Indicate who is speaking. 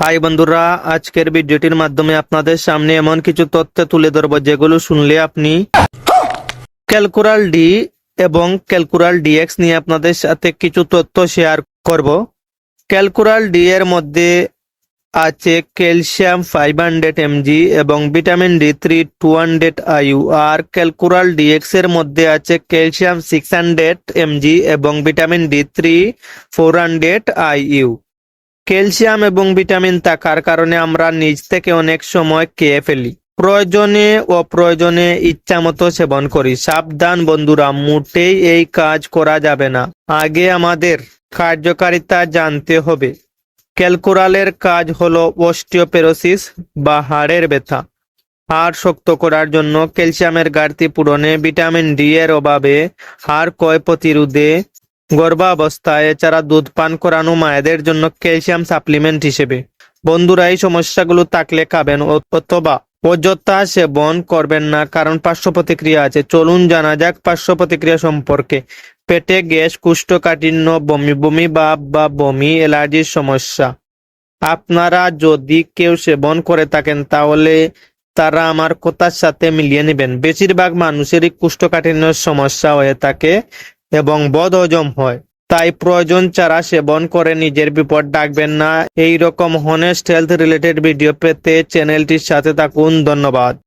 Speaker 1: High বন্ধুরা, আজকের ভিডিওটির মাধ্যমে আপনাদের সামনে এমন কিছু তথ্য তুলে ধরবো যেগুলো শুনলে আপনি ক্যালকুরাল ডি এবং ক্যালকুরাল ডিএক্স নিয়ে আপনাদের সাথে কিছু তথ্য শেয়ার করব। ক্যালকুরাল ডি এর মধ্যে আছে ক্যালসিয়াম ফাইভ হান্ড্রেড এমজি এবং vitamin D three two hundred IU, আর ক্যালকুরাল ডিএক্স এর মধ্যে আছে ক্যালসিয়াম সিক্স হান্ড্রেড এমজি এবং vitamin D three four hundred IU calcium এবং ভিটামিন থাকার কারণে আমরা নিজ থেকে অনেক সময় খেয়ে ফেলি। প্রয়োজনে ও প্রয়োজনে ইচ্ছা মতো সেবন করি। সাবধান বন্ধুরা, মোটেই এই কাজ করা যাবে না। আগে আমাদের কার্যকারিতা জানতে হবে। ক্যালকুরালের কাজ হলো অস্টিওপেরোসিস বা হাড়ের ব্যথা। হাড় শক্ত করার জন্য ক্যালসিয়ামের ঘাটতি পূরণে ভিটামিন ডি এর অভাবে হাড় ক্ষয় প্রতিরোধে গর্ভাবস্থায় এছাড়া দুধ পান করানো মায়েদের জন্য ক্যালসিয়াম সাপ্লিমেন্ট হিসেবে। বন্ধুরা, এই সমস্যাগুলো থাকলে খাবেন অথবা অযথা সেবন করবেন না, কারণ পার্শ্ব প্রতিক্রিয়া আছে। চলুন জানা যাক পার্শ্ব প্রতিক্রিয়া সম্পর্কে। পেটে গ্যাস, কুষ্ঠকাঠিন্য, বমি বমি ভাব বা বমি, অ্যালার্জির সমস্যা। আপনারা যদি কেউ সেবন করে থাকেন, তাহলে তারা আমার কথার সাথে মিলিয়ে নেবেন। বেশিরভাগ মানুষেরই কুষ্ঠকাঠিন্যের সমস্যা হয়ে থাকে। এবং বদ হজম হয়। তাই প্রয়োজন ছাড়া সেবন করে নিজের বিপদ ডাকবেন না। এই রকম হনেস্ট হেলথ রিলেটেড ভিডিও পেতে চ্যানেলটির সাথে থাকুন। ধন্যবাদ।